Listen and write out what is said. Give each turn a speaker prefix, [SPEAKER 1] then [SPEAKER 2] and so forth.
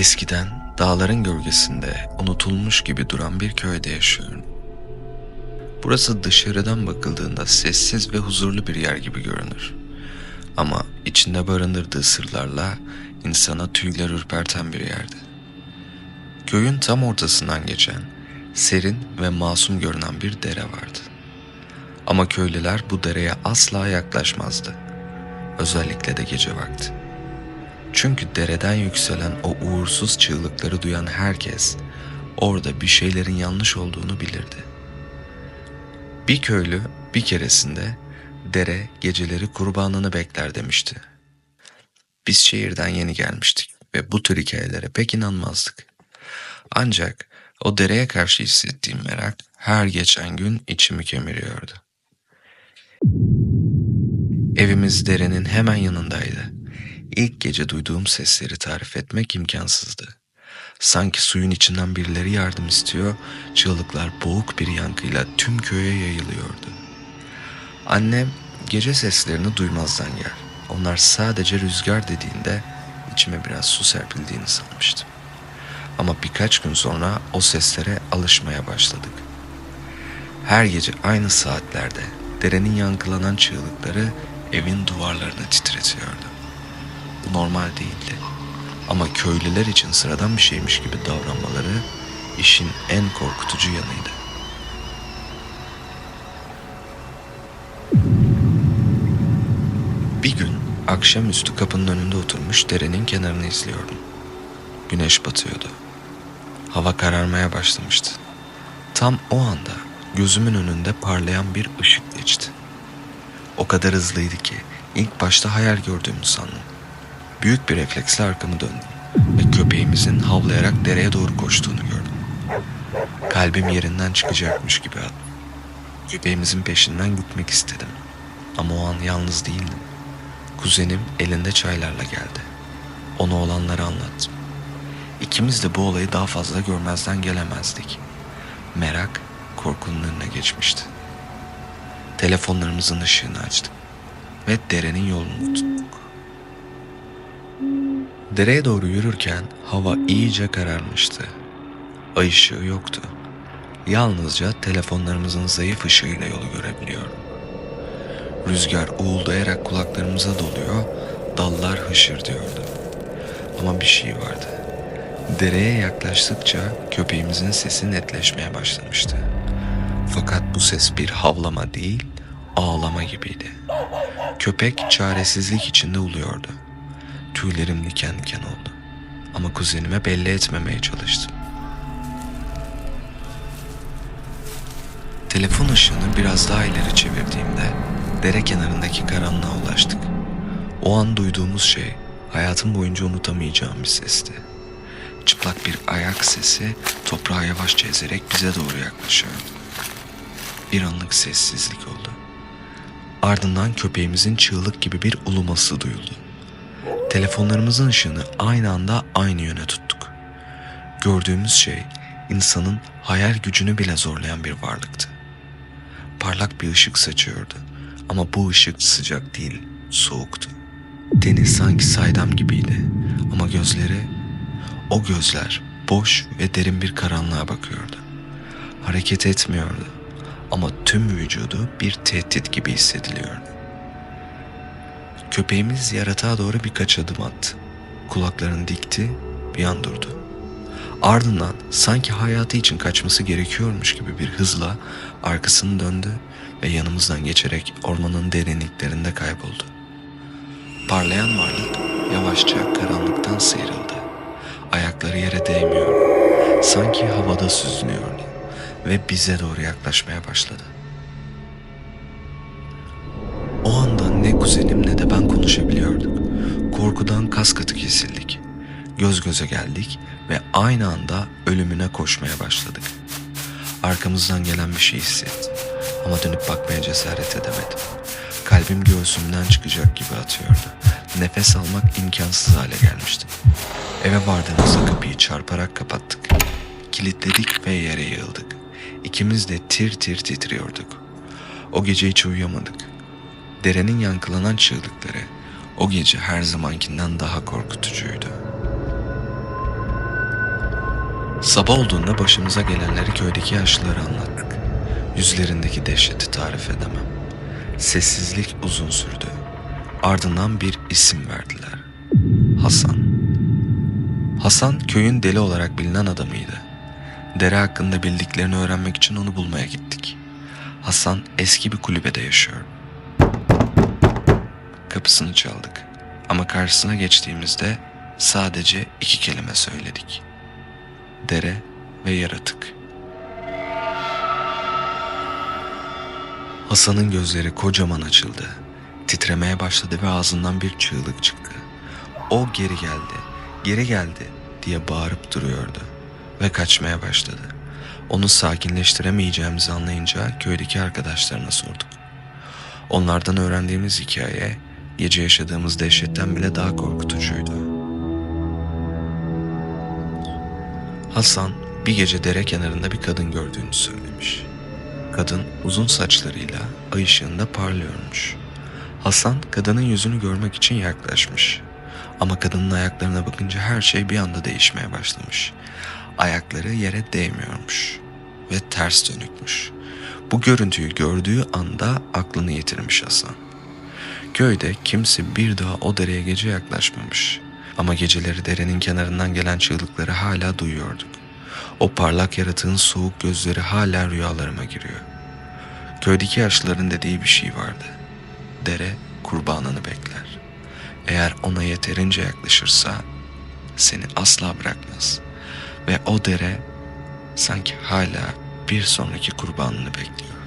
[SPEAKER 1] Eskiden dağların gölgesinde unutulmuş gibi duran bir köyde yaşıyorum. Burası dışarıdan bakıldığında sessiz ve huzurlu bir yer gibi görünür. Ama içinde barındırdığı sırlarla insana tüyler ürperten bir yerdi. Köyün tam ortasından geçen, serin ve masum görünen bir dere vardı. Ama köylüler bu dereye asla yaklaşmazdı. Özellikle de gece vakti. Çünkü dereden yükselen o uğursuz çığlıkları duyan herkes orada bir şeylerin yanlış olduğunu bilirdi. Bir köylü bir keresinde dere geceleri kurbanını bekler demişti. Biz şehirden yeni gelmiştik ve bu tür hikayelere pek inanmazdık. Ancak o dereye karşı hissettiğim merak her geçen gün içimi kemiriyordu. Evimiz derenin hemen yanındaydı. İlk gece duyduğum sesleri tarif etmek imkansızdı. Sanki suyun içinden birileri yardım istiyor, çığlıklar boğuk bir yankıyla tüm köye yayılıyordu. Annem gece seslerini duymazdan gel. Onlar sadece rüzgar dediğinde içime biraz su serpildiğini sanmıştım. Ama birkaç gün sonra o seslere alışmaya başladık. Her gece aynı saatlerde derenin yankılanan çığlıkları evin duvarlarını titretiyordu. Bu normal değildi. Ama köylüler için sıradan bir şeymiş gibi davranmaları işin en korkutucu yanıydı. Bir gün akşamüstü kapının önünde oturmuş derenin kenarını izliyordum. Güneş batıyordu. Hava kararmaya başlamıştı. Tam o anda gözümün önünde parlayan bir ışık geçti. O kadar hızlıydı ki ilk başta hayal gördüğümü sandım. Büyük bir refleksle arkamı döndüm ve köpeğimizin havlayarak dereye doğru koştuğunu gördüm. Kalbim yerinden çıkacakmış gibi attı. Köpeğimizin peşinden gitmek istedim. Ama o an yalnız değildim. Kuzenim elinde çaylarla geldi. Ona olanları anlattım. İkimiz de bu olayı daha fazla görmezden gelemezdik. Merak korkunun önüne geçmişti. Telefonlarımızın ışığını açtık ve derenin yolunu tuttuk. Dereye doğru yürürken hava iyice kararmıştı. Ay ışığı yoktu. Yalnızca telefonlarımızın zayıf ışığıyla yolu görebiliyorum. Rüzgar uğuldayarak kulaklarımıza doluyor, dallar hışırdıyordu. Ama bir şey vardı. Dereye yaklaştıkça köpeğimizin sesi netleşmeye başlamıştı. Fakat bu ses bir havlama değil, ağlama gibiydi. Köpek çaresizlik içinde uluyordu. Tüylerim diken diken oldu. Ama kuzenime belli etmemeye çalıştım. Telefon ışığını biraz daha ileri çevirdiğimde dere kenarındaki karanlığa ulaştık. O an duyduğumuz şey hayatım boyunca unutamayacağım bir sesti. Çıplak bir ayak sesi toprağı yavaşça ezerek bize doğru yaklaşıyordu. Bir anlık sessizlik oldu. Ardından köpeğimizin çığlık gibi bir uluması duyuldu. Telefonlarımızın ışığını aynı anda aynı yöne tuttuk. Gördüğümüz şey insanın hayal gücünü bile zorlayan bir varlıktı. Parlak bir ışık saçıyordu ama bu ışık sıcak değil, soğuktu. Deniz sanki saydam gibiydi ama gözleri, o gözler boş ve derin bir karanlığa bakıyordu. Hareket etmiyordu ama tüm vücudu bir tehdit gibi hissediliyordu. Köpeğimiz yaratığa doğru birkaç adım attı. Kulaklarını dikti, bir an durdu. Ardından sanki hayatı için kaçması gerekiyormuş gibi bir hızla arkasını döndü ve yanımızdan geçerek ormanın derinliklerinde kayboldu. Parlayan varlık yavaşça karanlıktan sıyrıldı. Ayakları yere değmiyor. Sanki havada süzülüyordu ve bize doğru yaklaşmaya başladı. O anda ne kuzenim ne de ben konuşabiliyorduk. Korkudan kas katı kesildik. Göz göze geldik ve aynı anda ölümüne koşmaya başladık. Arkamızdan gelen bir şey hissettim ama dönüp bakmaya cesaret edemedim. Kalbim göğsümden çıkacak gibi atıyordu. Nefes almak imkansız hale gelmişti. Eve vardığımızda kapıyı çarparak kapattık. Kilitledik ve yere yığıldık. İkimiz de tir tir titriyorduk. O gece hiç uyuyamadık. Derenin yankılanan çığlıkları o gece her zamankinden daha korkutucuydu. Sabah olduğunda başımıza gelenleri köydeki yaşlılara anlattık. Yüzlerindeki dehşeti tarif edemem. Sessizlik uzun sürdü. Ardından bir isim verdiler. Hasan. Hasan köyün deli olarak bilinen adamıydı. Dere hakkında bildiklerini öğrenmek için onu bulmaya gittik. Hasan eski bir kulübede yaşıyor. Kapısını çaldık. Ama karşısına geçtiğimizde sadece iki kelime söyledik. Dere ve yaratık. Hasan'ın gözleri kocaman açıldı. Titremeye başladı ve ağzından bir çığlık çıktı. O geri geldi, geri geldi diye bağırıp duruyordu ve kaçmaya başladı. Onu sakinleştiremeyeceğimizi anlayınca köydeki arkadaşlarına sorduk. Onlardan öğrendiğimiz hikaye gece yaşadığımız dehşetten bile daha korkutucuydu. Hasan bir gece dere kenarında bir kadın gördüğünü söylemiş. Kadın uzun saçlarıyla ay ışığında parlıyormuş. Hasan kadının yüzünü görmek için yaklaşmış. Ama kadının ayaklarına bakınca her şey bir anda değişmeye başlamış. Ayakları yere değmiyormuş ve ters dönükmüş. Bu görüntüyü gördüğü anda aklını yitirmiş Hasan. Köyde kimse bir daha o dereye gece yaklaşmamış. Ama geceleri derenin kenarından gelen çığlıkları hala duyuyorduk. O parlak yaratığın soğuk gözleri hala rüyalarıma giriyor. Köydeki yaşlıların dediği bir şey vardı. Dere kurbanını bekler. Eğer ona yeterince yaklaşırsa seni asla bırakmaz. Ve o dere sanki hala bir sonraki kurbanını bekliyor.